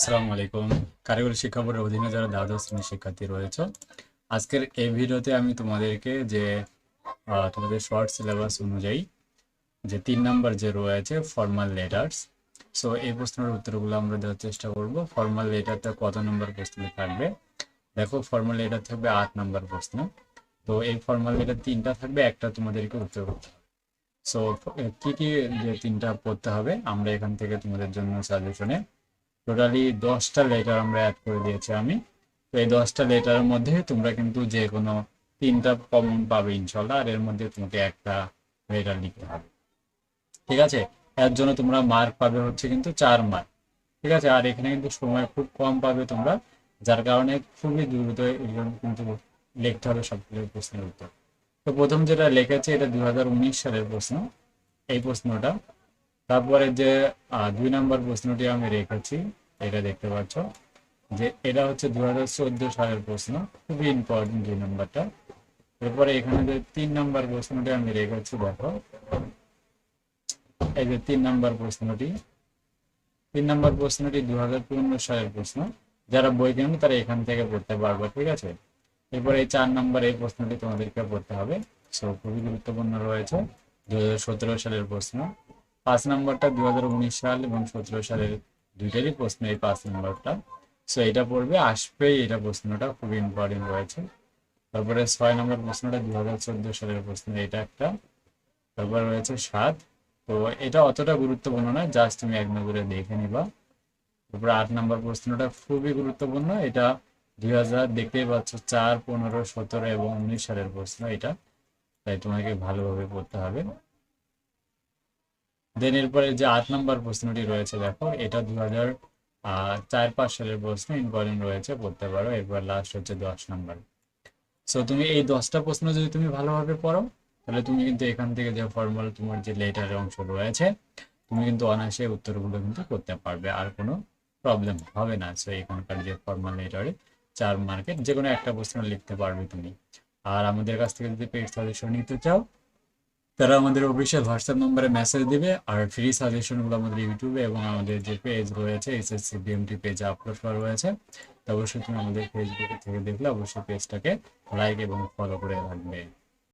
আসসালামু আলাইকুম। কারিগরি শিক্ষা বোর্ডের অধীনে যারা দ্বাদশ শ্রেণির শিক্ষার্থী রয়েছে, আজকের এই ভিডিওতে আমি তোমাদেরকে যে তোমাদের শর্ট সিলেবাস অনুযায়ী যে তিন নাম্বার যে রয়েছে ফর্মাল লেটার্স সো এই প্রশ্নের উত্তরগুলো আমরা দেওয়ার চেষ্টা করব। ফর্মাল লেটারটা কত নম্বর প্রশ্নে থাকবে? দেখো ফর্মাল লেটার থাকবে আট নম্বর প্রশ্ন। তো, এই ফর্মাল লেটার তিনটা থাকবে, একটা তোমাদেরকে উত্তর করতে হবে। সো কি কি যে তিনটা পড়তে হবে, আমরা এখান থেকে তোমাদের জন্য সাজেশনে টোটালি দশটা লেটার আমরা অ্যাড করে দিয়েছি আমি। তো এই দশটা লেটারের মধ্যে তোমরা কিন্তু যে কোনো তিনটা কমন পাবে ইনশাল্লাহ, আর এর মধ্যে তোমাকে একটা লেটার লিখতে হবে। ঠিক আছে? এর জন্য তোমরা মার্ক পাবে হচ্ছে কিন্তু চার মার্ক ঠিক আছে? আর এখানে কিন্তু সময় খুব কম পাবে তোমরা, যার কারণে খুবই দ্রুত কিন্তু লিখতে হবে সবগুলো প্রশ্নের উত্তর। তো প্রথম যেটা লেখেছে এটা দু হাজার উনিশ সালের প্রশ্ন। এই প্রশ্নটা তারপরে যে দুই নম্বর প্রশ্নটি আমি রেখেছি, এটা দেখতে পাচ্ছ, যে এটা হচ্ছে দু হাজার চোদ্দ সালের প্রশ্ন, খুবই ইম্পর্টেন্ট দুই নম্বরটা। এরপরে এখানে যে তিন নম্বর প্রশ্নটি আমি রেখেছি, দেখো। এই যে তিন নম্বর প্রশ্নটি, তিন নম্বর প্রশ্নটি দু হাজার পনেরো সালের প্রশ্ন। যারা বই কেনেন তারা এখান থেকে পড়তে পারবে, ঠিক আছে? এরপরে এই চার নম্বর এই প্রশ্নটি তোমাদেরকে পড়তে হবে। সো খুবই গুরুত্বপূর্ণ রয়েছে দু সালের প্রশ্ন। পাঁচ নম্বরটা দু হাজার উনিশ সাল এবং সতেরো সালের দুইটারই প্রশ্ন এই পাঁচ নম্বরটা। সো এটা পড়বে, আসবেই এটা প্রশ্নটা, খুবই ইম্পর্টেন্ট রয়েছে। তারপরে ছয় নম্বর প্রশ্নটা দু হাজার চোদ্দ সালের প্রশ্ন এটা একটা। তারপরে রয়েছে সাত। তো এটা অতটা গুরুত্বপূর্ণ নয়, জাস্ট তুমি এক নজরে দেখে নিবা। তারপরে আট নম্বর প্রশ্নটা খুবই গুরুত্বপূর্ণ, এটা দুই হাজার দেখতেই পাচ্ছ, চার, পনেরো, সতেরো এবং উনিশ সালের প্রশ্ন এটা। তাই তোমাকে ভালোভাবে পড়তে হবে। দেন এরপরে যে আট নম্বর প্রশ্নটি রয়েছে, দেখো, এটা দু হাজার চার, পাঁচ সালের প্রশ্ন ইম্পর্টেন্ট রয়েছে, পড়তে পারো। এরপর লাস্ট হচ্ছে দশ নম্বর। সো তুমি এই দশটা প্রশ্ন যদি তুমি ভালোভাবে পড়ো, তাহলে তুমি কিন্তু এখান থেকে যে ফর্মাল তোমার যে লেটারের অংশ রয়েছে, তুমি কিন্তু অনায়াসে উত্তরগুলো কিন্তু করতে পারবে, আর কোনো প্রবলেম হবে না। সো এখানকার যে ফর্মাল লেটারে চার মার্কেট যে কোনো একটা প্রশ্ন লিখতে পারবে তুমি। আর আমাদের কাছ থেকে যদি পেড সাজেশন নিতে চাও তারা আমাদের অফিসিয়াল হোয়াটসঅ্যাপ নম্বরে মেসেজ দেবে আর ফ্রি সাজেশনগুলো আমাদের ইউটিউবে এবং আমাদের যে পেজ রয়েছে এসএসসি বিএমটি পেজে আপলোড করা রয়েছে অবশ্যই তুমি আমাদের ফেসবুকে থেকে দেখলে অবশ্যই পেজটাকে লাইক এবং ফলো করে রাখবে।